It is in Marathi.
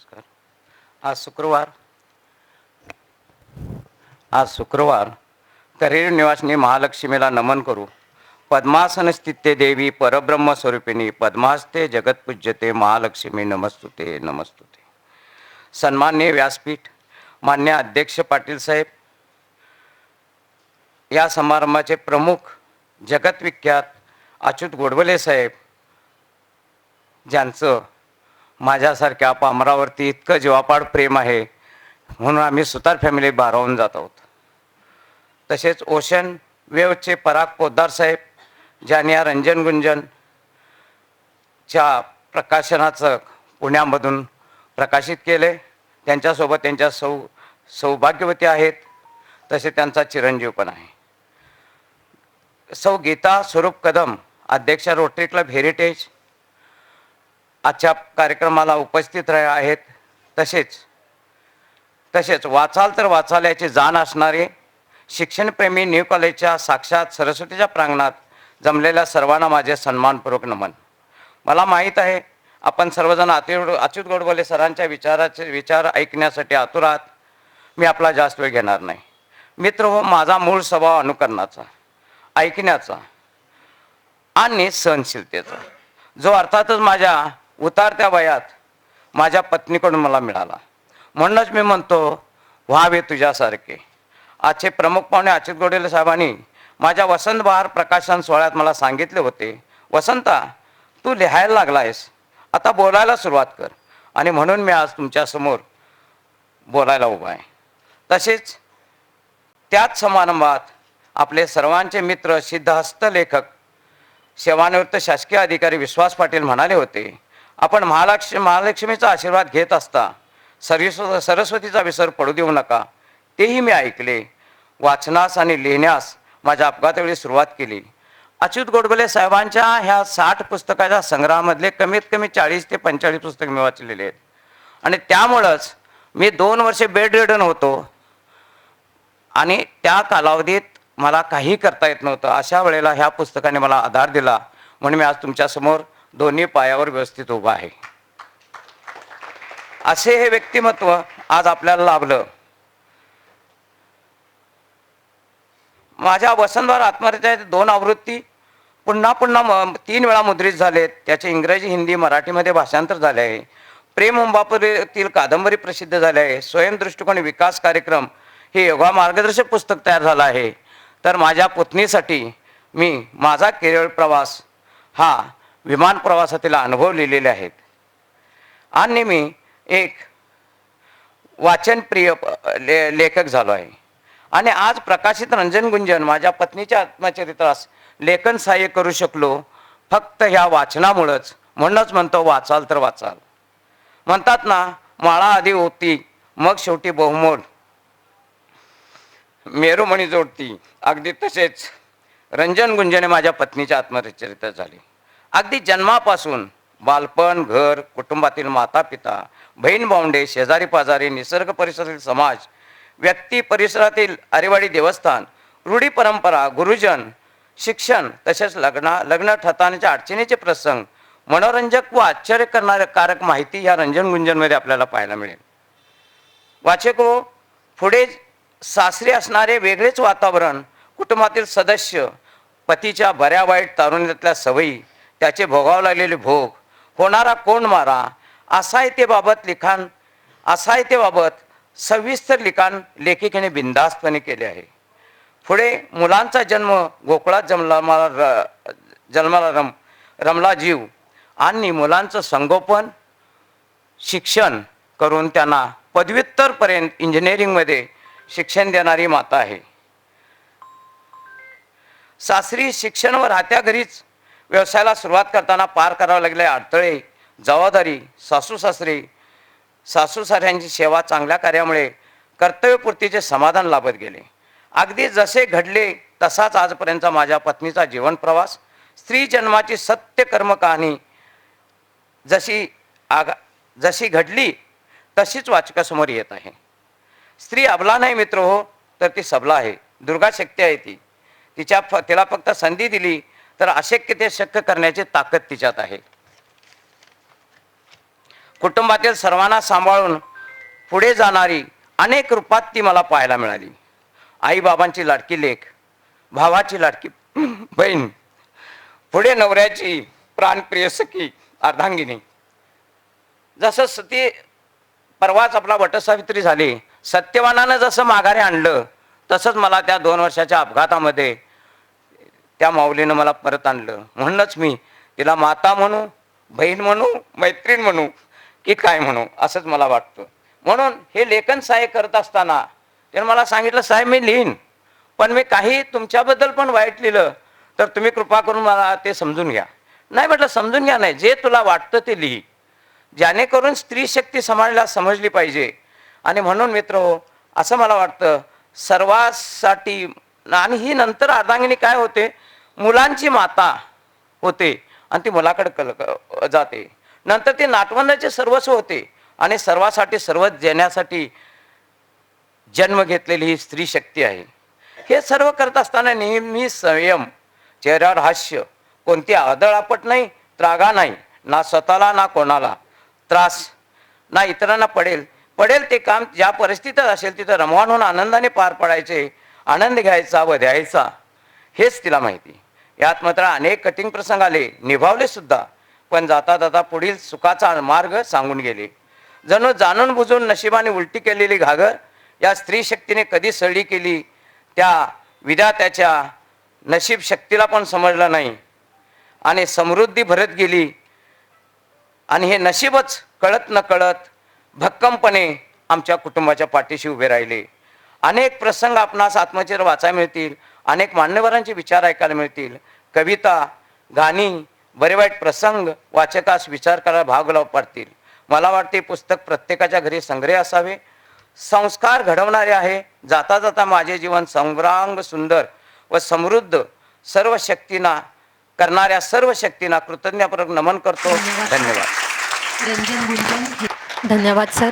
नमस्कार. आज शुक्रवार. आज शुक्रवार. करेर निवासनी महालक्ष्मीला नमन करू. पद्मासन स्थिते देवी परब्रह्म स्वरूपिणी पद्मास्ते जगतपूज्यते महालक्ष्मी नमस्तुते नमस्तुते. सन्मान्य व्यासपीठ मान्य अध्यक्ष पाटील साहेब या समारंभाचे प्रमुख जगतविख्यात अच्युत गोडवले साहेब ज्यांचं माझ्यासारख्या पामरावरती इतकं जीवापाड प्रेम आहे म्हणून आम्ही सुतार फॅमिली भारावून जात आहोत. तसेच ओशन वेवचे पराग पोद्दार साहेब ज्याने या रंजन गुंजन च्या प्रकाशनाचं पुण्यामधून प्रकाशित केले त्यांच्यासोबत त्यांच्या सौ सौभाग्यवती आहेत तसे त्यांचा चिरंजीव पण आहे. सौ गीता स्वरूप कदम अध्यक्ष रोटरी क्लब हेरिटेज आजच्या कार्यक्रमाला उपस्थित राह आहेत. तसेच तसेच वाचाल तर वाचाल याची जाण असणारे शिक्षणप्रेमी न्यू कॉलेजच्या साक्षात सरस्वतीच्या प्रांगणात जमलेल्या सर्वांना माझे सन्मानपूर्वक नमन. मला माहीत आहे आपण सर्वजण अति अच्युत गोडबोले सरांच्या विचाराचे विचार ऐकण्यासाठी आतुर आहात. मी आपला जास्त वेळ घेणार नाही. मित्र हो माझा मूळ स्वभाव अनुकरणाचा ऐकण्याचा आणि सहनशीलतेचा. जो अर्थातच माझ्या उतारत्या वयात माझ्या पत्नीकडून मला मिळाला. म्हणूनच मी म्हणतो व्हावे तुझ्यासारखे. आजचे प्रमुख पाहुणे अच्युत गोडेले साहेबांनी माझ्या वसंत बहार प्रकाशन सोहळ्यात मला सांगितले होते वसंता तू लिहायला लागला आहेस आता बोलायला सुरुवात कर. आणि म्हणून मी आज तुमच्यासमोर बोलायला उभा आहे. तसेच त्याच समारंभात आपले सर्वांचे मित्र सिद्धहस्त लेखक सेवानिवृत्त शासकीय अधिकारी विश्वास पाटील म्हणाले होते आपण महालक्ष्मी महालक्ष्मीचा आशीर्वाद घेत असता सरस्व सरस्वतीचा विसर पडू देऊ नका. तेही मी ऐकले. वाचनास आणि लिहिण्यास माझ्या अपघातावेळी सुरुवात केली. अच्युत गोडबोले साहेबांच्या ह्या साठ पुस्तकाच्या संग्रहामधले कमीत कमी चाळीस ते पंचेचाळीस पुस्तक मी वाचलेले आहेत. आणि त्यामुळंच मी दोन वर्षे बेड रिडन होतो. आणि त्या कालावधीत मला काही करता येत नव्हतं. अशा वेळेला ह्या पुस्तकाने मला आधार दिला. म्हणून मी आज तुमच्यासमोर दोन्ही पायावर व्यवस्थित उभा आहे. असे हे व्यक्तिमत्व आज आपल्याला लाभलं. माझ्या वसंतवार आत्महत्या दोन आवृत्ती पुन्हा पुन्हा म- तीन वेळा मुद्रित झालेत. त्याचे इंग्रजी हिंदी मराठीमध्ये भाषांतर झाले आहे. प्रेम मुंबापुरीतील कादंबरी प्रसिद्ध झाले आहे. स्वयंदृष्टिकोन विकास कार्यक्रम हे योगा मार्गदर्शक पुस्तक तयार झालं आहे. तर माझ्या पुतणीसाठी मी माझा केरळ प्रवास हा विमान प्रवासातील अनुभव लिहिलेले आहेत. आणि मी एक वाचनप्रिय ले लेखक झालो आहे. आणि आज प्रकाशित रंजन गुंजन माझ्या पत्नीच्या आत्मचरित्रास लेखन सहाय्य करू शकलो. फक्त ह्या वाचनामुळंच. म्हणूनच म्हणतो वाचाल तर वाचाल. म्हणतात ना माळा आधी होती मग शेवटी बहुमोल. मेरुमणी जोडती. अगदी तसेच रंजन गुंजने माझ्या पत्नीच्या आत्मचरित्र झाली. अगदी जन्मापासून बालपण घर कुटुंबातील माता पिता बहीण भावंडे शेजारी पाजारी निसर्ग परिसरातील समाज व्यक्ती परिसरातील आरेवाडी देवस्थान रूढी परंपरा गुरुजन शिक्षण तसेच लग्ना लग्न ठतानाच्या अडचणीचे प्रसंग मनोरंजक व आश्चर्य करणारे कारक माहिती ह्या रंजन गुंजनमध्ये आपल्याला पाहायला मिळेल. वाचको पुढे सासरी असणारे वेगळेच वातावरण कुटुंबातील सदस्य पतीच्या बऱ्या वाईट तारुण्यातल्या सवयी त्याचे भोगावं लागलेले भोग. होणारा कोण मारा? असायतेबाबत लिखाण असायतेबाबत सविस्तर लिखाण लेखिकेने बिंदास्तपणे केले आहे. पुढे मुलांचा जन्म गोकुळात जमला मला र- जन्माला रम रमला जीव आणि मुलांचं संगोपन शिक्षण करून त्यांना पदव्युत्तरपर्यंत इंजिनिअरिंगमध्ये शिक्षण देणारी माता आहे. सासरी शिक्षण व राहत्या घरीच व्यवसायाला सुरुवात करताना पार करावे लागले अडथळे जबाबदारी सासू सासरे सासू साऱ्यांची सेवा चांगल्या कार्यामुळे कर्तव्यपूर्तीचे समाधान लाभत गेले. अगदी जसे घडले तसाच आजपर्यंतचा माझ्या पत्नीचा जीवन प्रवास स्त्री जन्माची सत्य कर्म कहाणी जशी आगा जशी घडली तशीच वाचकासमोर येत आहे. स्त्री अबला नाही मित्र हो तर ती सबला आहे. दुर्गा शक्ती आहे ती. तिच्या फ तिला फक्त संधी दिली तर अशक्य ते शक्य करण्याची ताकद तिच्यात आहे. कुटुंबातील सर्वांना सांभाळून पुढे जाणारी अनेक रूपात ती मला पाहायला मिळाली. आईबाबांची लाडकी लेख भावाची लाडकी बहीण पुढे नवऱ्याची प्राणप्रिय सखी अर्धांगिनी. जसं सती परवाच आपला वटसावित्री झाली सत्यवानानं जसं माघारी आणलं तसंच मला त्या दोन वर्षाच्या अपघातामध्ये त्या माऊलीनं मला परत आणलं. म्हणूनच मी तिला माता म्हणू बहीण म्हणू मैत्रीण म्हणू की काय म्हणू असंच मला वाटतं. म्हणून हे लेखन सहाय्य करत असताना त्यानं मला सांगितलं साहेब मी लिहीन पण मी काही तुमच्याबद्दल पण वाईट लिहिलं तर तुम्ही कृपा करून मला ते समजून घ्या. नाही म्हटलं समजून घ्या नाही जे तुला वाटतं ते लिही. ज्यानेकरून स्त्री शक्ती समाजाला समजली पाहिजे. आणि म्हणून मित्र हो असं मला वाटतं सर्वासाठी आणि ही नंतर अर्धांगिनी काय होते? मुलांची माता होते आणि ती मुलाकडे कल जाते. नंतर ती नाटवंदाचे सर्वस्व होते आणि सर्वासाठी सर्व देण्यासाठी जन्म घेतलेली ही स्त्री शक्ती आहे. हे सर्व करत असताना नेहमी संयम चेहऱ्यावर हास्य कोणती आदळापट नाही त्रागा नाही ना स्वतःला ना कोणाला. त्रास ना इतरांना पडेल. पडेल ते काम ज्या परिस्थितीत असेल तिथं रमवान होऊन आनंदाने पार पडायचे आनंद घ्यायचा व द्यायचा. हेच तिला माहिती. यात मात्र अनेक कठीण प्रसंग आले निभावले सुद्धा. पण जाता जाता पुढील सुखाचा मार्ग सांगून गेले. जणू जाणून बुजून नशिबाने उलटी केलेली घागर या स्त्री शक्तीने कधी सळी केली त्या विधात्याच्या नशीब शक्तीला पण समजलं नाही. आणि समृद्धी भरत गेली. आणि हे नशीबच कळत न कळत भक्कमपणे आमच्या कुटुंबाच्या पाठीशी उभे राहिले. अनेक प्रसंग आपणास आत्मचरित्र वाचायला मिळतील. अनेक मान्यवरांचे विचार ऐकायला मिळतील. कविता गाणी बरे वाईट प्रसंग वाचकास विचार करायला भाग लाव पाडतील. मला वाटते पुस्तक प्रत्येकाच्या घरी संग्रह असावे. संस्कार घडवणारे आहे. जाता जाता माझे जीवन संग्रांग सुंदर व समृद्ध. सर्व शक्तींना करणाऱ्या सर्व शक्तींना कृतज्ञपूर्वक नमन करतो. धन्यवाद. धन्यवाद सर.